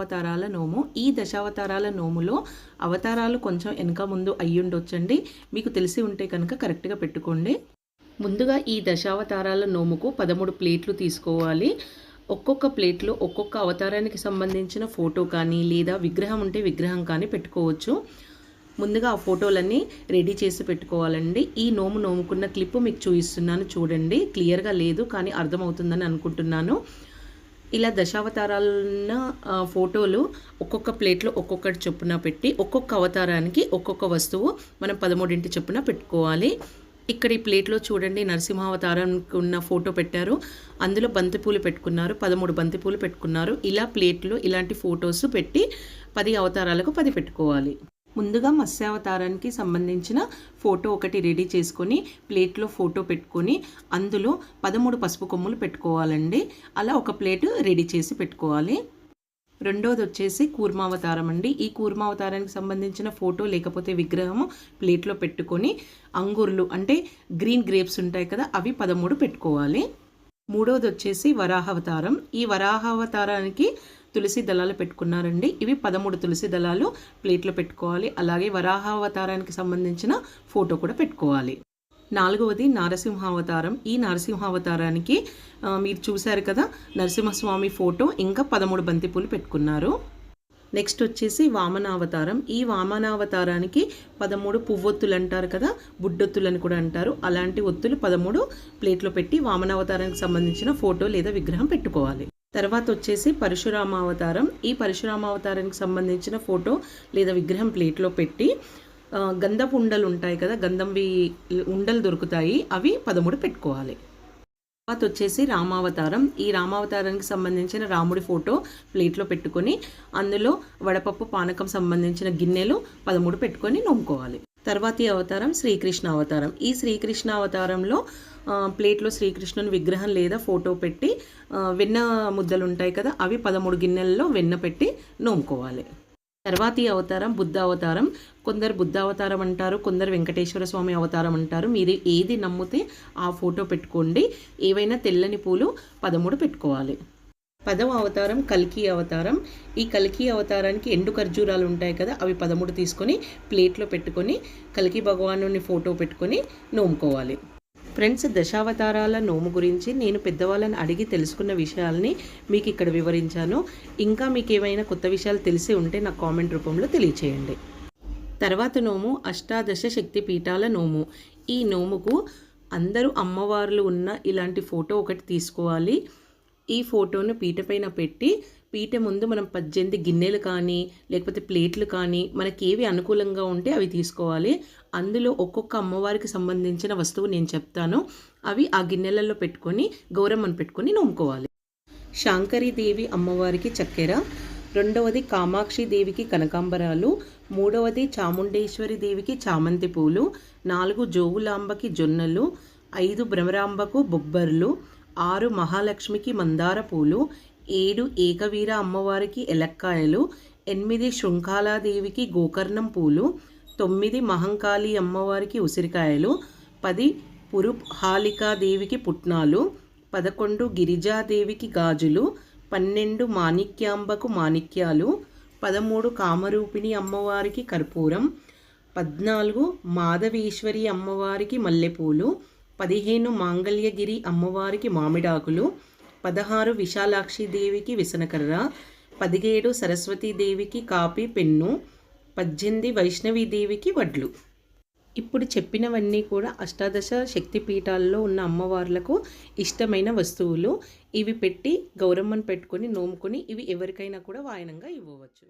అవతారాల నోము. ఈ దశావతారాల నోములో అవతారాలు కొంచెం వెనక ముందు అయ్యుండొచ్చండి. మీకు తెలిసి ఉంటే కనుక కరెక్ట్గా పెట్టుకోండి. ముందుగా ఈ దశావతారాల నోముకు పదమూడు ప్లేట్లు తీసుకోవాలి. ఒక్కొక్క ప్లేట్లో ఒక్కొక్క అవతారానికి సంబంధించిన ఫోటో కానీ లేదా విగ్రహం ఉంటే విగ్రహం కానీ పెట్టుకోవచ్చు. ముందుగా ఆ ఫోటోలన్నీ రెడీ చేసి పెట్టుకోవాలండి. ఈ నోము నోముకున్న క్లిప్ మీకు చూపిస్తున్నాను చూడండి. క్లియర్గా లేదు కానీ అర్థమవుతుందని అనుకుంటున్నాను. ఇలా దశావతారాలున్న ఫోటోలు ఒక్కొక్క ప్లేట్లో ఒక్కొక్కటి చొప్పున పెట్టి ఒక్కొక్క అవతారానికి ఒక్కొక్క వస్తువు మనం పదమూడింటి చొప్పున పెట్టుకోవాలి. ఇక్కడ ఈ ప్లేట్లో చూడండి నరసింహావతారానికి ఉన్న ఫోటో పెట్టారు. అందులో బంతిపూలు పెట్టుకున్నారు పదమూడు బంతిపూలు పెట్టుకున్నారు. ఇలా ప్లేట్లో ఇలాంటి ఫొటోస్ పెట్టి పది అవతారాలకు పది పెట్టుకోవాలి. ముందుగా మత్స్యావతారానికి సంబంధించిన ఫోటో ఒకటి రెడీ చేసుకొని ప్లేట్లో ఫోటో పెట్టుకొని అందులో పదమూడు పసుపు కొమ్ములు పెట్టుకోవాలండి. అలా ఒక ప్లేట్ రెడీ చేసి పెట్టుకోవాలి. రెండోది వచ్చేసి కూర్మావతారం అండి. ఈ కూర్మావతారానికి సంబంధించిన ఫోటో లేకపోతే విగ్రహము ప్లేట్లో పెట్టుకొని అంగుర్లు అంటే గ్రీన్ గ్రేప్స్ ఉంటాయి కదా అవి పదమూడు పెట్టుకోవాలి. మూడోది వచ్చేసి వరాహావతారం. ఈ వరాహావతారానికి తులసి దళాలు పెట్టుకున్నారండి. ఇవి పదమూడు తులసి దళాలు ప్లేట్లో పెట్టుకోవాలి. అలాగే వరాహావతారానికి సంబంధించిన ఫోటో కూడా పెట్టుకోవాలి. నాలుగవది నరసింహావతారం. ఈ నరసింహావతారానికి మీరు చూశారు కదా నరసింహస్వామి ఫోటో. ఇంకా పదమూడు బంతిపూలు పెట్టుకున్నారు. నెక్స్ట్ వచ్చేసి వామనావతారం. ఈ వామనావతారానికి పదమూడు పువ్వొత్తులు అంటారు కదా బుడ్డొత్తులు అని కూడా అంటారు. అలాంటి ఒత్తులు పదమూడు ప్లేట్లో పెట్టి వామనావతారానికి సంబంధించిన ఫోటో లేదా విగ్రహం పెట్టుకోవాలి. తర్వాత వచ్చేసి పరశురామావతారం. ఈ పరశురామావతారానికి సంబంధించిన ఫోటో లేదా విగ్రహం ప్లేట్లో పెట్టి గంధపు ఉండలు ఉంటాయి కదా గంధంవి ఉండలు దొరుకుతాయి. అవి పదమూడు పెట్టుకోవాలి. తర్వాత వచ్చేసి రామావతారం. ఈ రామావతారానికి సంబంధించిన రాముడి ఫోటో ప్లేట్లో పెట్టుకొని అందులో వడపప్పు పానకం సంబంధించిన గిన్నెలు పదమూడు పెట్టుకొని నొమ్ముకోవాలి. తర్వాతి అవతారం శ్రీకృష్ణ అవతారం ఈ శ్రీకృష్ణ అవతారంలో ప్లేట్లో శ్రీకృష్ణుని విగ్రహం లేదా ఫోటో పెట్టి వెన్న ముద్దలు ఉంటాయి కదా అవి పదమూడు గిన్నెలలో వెన్న పెట్టి నోముకోవాలి తర్వాతి అవతారం బుద్ధ అవతారం. కొందరు బుద్ధ అవతారం అంటారు కొందరు వెంకటేశ్వర స్వామి అవతారం అంటారు. మీరు ఏది నమ్మితే ఆ ఫోటో పెట్టుకోండి. ఏవైనా తెల్లని పూలు పదమూడు పెట్టుకోవాలి. పదవ అవతారం కల్కి అవతారం. ఈ కల్కి అవతారానికి ఎండు ఖర్జూరాలు ఉంటాయి కదా అవి పదమూడు తీసుకొని ప్లేట్లో పెట్టుకొని కల్కి భగవాను ఫోటో పెట్టుకొని నోముకోవాలి. ఫ్రెండ్స్ దశావతారాల నోము గురించి నేను పెద్దవాళ్ళని అడిగి తెలుసుకున్న విషయాల్ని మీకు ఇక్కడ వివరించాను. ఇంకా మీకు ఏమైనా కొత్త విషయాలు తెలిసి ఉంటే నాకు కామెంట్ రూపంలో తెలియచేయండి. తర్వాత నోము అష్టాదశ శక్తి పీఠాల నోము. ఈ నోముకు అందరూ అమ్మవార్లు ఉన్న ఇలాంటి ఫోటో ఒకటి తీసుకోవాలి. ఈ ఫోటోను పీట పైన పెట్టి పీట ముందు మనం పద్దెనిమిది గిన్నెలు కానీ లేకపోతే ప్లేట్లు కానీ మనకి ఏవి అనుకూలంగా ఉంటే అవి తీసుకోవాలి. అందులో ఒక్కొక్క అమ్మవారికి సంబంధించిన వస్తువు నేను చెప్తాను. అవి ఆ గిన్నెలలో పెట్టుకొని గౌరమ్మను పెట్టుకొని నోముకోవాలి శాంకరీదేవి అమ్మవారికి చక్కెర రెండవది కామాక్షి దేవికి కనకాంబరాలు మూడవది చాముండేశ్వరి దేవికి చామంతి పూలు నాలుగు జోగులాంబకి జొన్నలు ఐదు భ్రమరాంబకు బొబ్బర్లు ఆరు మహాలక్ష్మికి మందార పూలు ఏడు ఏకవీర అమ్మవారికి ఎలక్కాయలు ఎనిమిది శృంఖాలాదేవికి గోకర్ణం పూలు తొమ్మిది మహంకాళి అమ్మవారికి ఉసిరికాయలు పది పురుహాలికాదేవికి పుట్నాలు పదకొండు గిరిజాదేవికి గాజులు పన్నెండు మాణిక్యాంబకు మాణిక్యాలు పదమూడు కామరూపిణి అమ్మవారికి కర్పూరం పద్నాలుగు మాధవీశ్వరి అమ్మవారికి మల్లెపూలు పదిహేను మాంగళ్యగిరి అమ్మవారికి మామిడాకులు పదహారు విశాలాక్షి దేవికి విసనకర్ర పదిహేడు సరస్వతీదేవికి కాపీ పెన్ను పద్దెనిమిది వైష్ణవీదేవికి వడ్లు. ఇప్పుడు చెప్పినవన్నీ కూడా అష్టాదశ శక్తి పీఠాల్లో ఉన్న అమ్మవార్లకు ఇష్టమైన వస్తువులు. ఇవి పెట్టి గౌరమ్మను పెట్టుకొని నోముకొని ఇవి ఎవరికైనా కూడా వాయనంగా ఇవ్వవచ్చు.